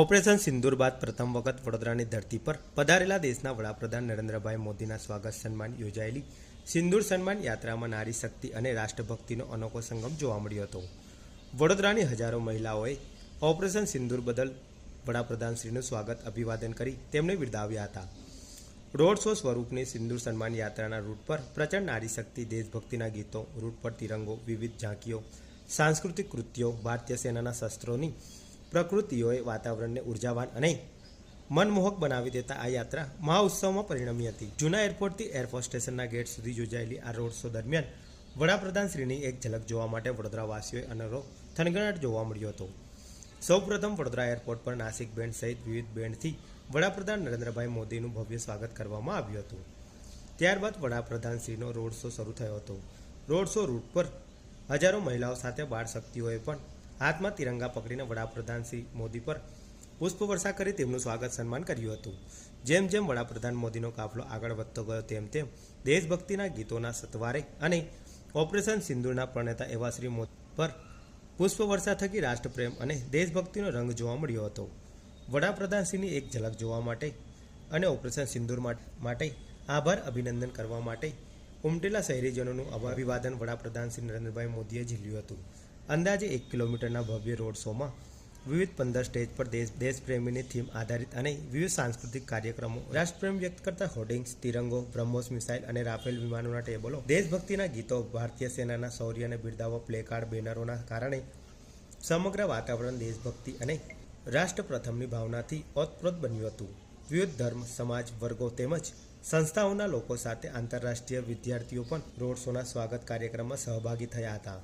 Operation સિંદૂર બાદ પ્રથમ વખત વડોદરાની ધરતી પર પધારેલા દેશના વડાપ્રધાન નરેન્દ્રભાઈ મોદીના સ્વાગત સન્માન યોજાયેલી સિંદૂર સન્માન યાત્રામાં નારી શક્તિ અને રાષ્ટ્રભક્તિનો અનોખો સંગમ જોવા મળ્યો હતો. વડોદરાની હજારો મહિલાઓએ ઓપરેશન સિંદૂર બદલ વડાપ્રધાનશ્રીનું સ્વાગત અભિવાદન કરી તેમને બિરદાવ્યા હતા. રોડ શો સ્વરૂપની સિંદૂર સન્માન યાત્રાના રૂટ પર પ્રચંડ નારી શક્તિ, દેશભક્તિના ગીતો, રૂટ પર તિરંગો, વિવિધ ઝાંકીઓ, સાંસ્કૃતિક કૃત્યો, ભારતીય સેનાના શસ્ત્રોની પ્રકૃતિઓએ વાતાવરણને ઉર્જાવાન અને મનમોહક બનાવી દેતા આ યાત્રા મહાઉત્સવમાં પરિણમી હતી. જૂના એરપોર્ટથી એરફોર્સ સ્ટેશનના ગેટ સુધી યોજાયેલી આ રોડ શો દરમિયાન વડાપ્રધાનશ્રીની એક ઝલક જોવા માટે વડોદરાવાસીઓએ અનરો થનગણાટ જોવા મળ્યો હતો. સૌપ્રથમ વડોદરા એરપોર્ટ પર નાસિક બેન્ડ સહિત વિવિધ બેન્ડથી વડાપ્રધાન નરેન્દ્રભાઈ મોદીનું ભવ્ય સ્વાગત કરવામાં આવ્યું હતું. ત્યારબાદ વડાપ્રધાનશ્રીનો રોડ શો શરૂ થયો હતો. રોડ શો રૂટ પર હજારો મહિલાઓ સાથે બાળ શક્તિઓએ પણ હાથમાં તિરંગા પકડીને વડાપ્રધાન શ્રી મોદી પર પુષ્પવર્ષા કરી તેમનું સ્વાગત સન્માન કર્યું હતું. જેમ જેમ વડાપ્રધાન મોદીનો કાફલો આગળ વધતો ગયો, તેમ તેમ દેશભક્તિના ગીતોના સત્વારે અને ઓપરેશન સિંદૂરના પ્રણેતા એવા શ્રી મોદી પર પુષ્પવર્ષા થકી રાષ્ટ્રપ્રેમ અને દેશભક્તિનો રંગ જોવા મળ્યો હતો. વડાપ્રધાનશ્રીની એક ઝલક જોવા માટે અને ઓપરેશન સિંદૂર માટે આભાર અભિનંદન કરવા માટે ઉમટેલા શહેરીજનોનું અભિવાદન વડાપ્રધાન શ્રી નરેન્દ્રભાઈ મોદીએ ઝીલ્યું હતું. અંદાજે એક કિલોમીટરના ભવ્ય રોડ શોમાં વિવિધ પંદર સ્ટેજ પર દેશ દેશપ્રેમીની થીમ આધારિત અને વિવિધ સાંસ્કૃતિક કાર્યક્રમો. રાષ્ટ્રપ્રેમ વ્યક્ત કરતા હોર્ડિંગ્સ, તિરંગો, બ્રહ્મોસ, મિસાઇલ અને રાફેલ વિમાનોના ટેબલો, દેશભક્તિના ગીતો, ભારતીય સેનાના શૌર્યને બિરદાવવા પ્લેકાર્ડ બેનરોના કારણે સમગ્ર વાતાવરણ દેશભક્તિ અને રાષ્ટ્ર પ્રથમની ભાવનાથી ઓતપ્રોત બન્યું હતું. વિવિધ ધર્મ, સમાજ, વર્ગો તેમજ સંસ્થાઓના લોકો સાથે આંતરરાષ્ટ્રીય વિદ્યાર્થીઓ પણ રોડ શોના સ્વાગત કાર્યક્રમમાં સહભાગી થયા હતા.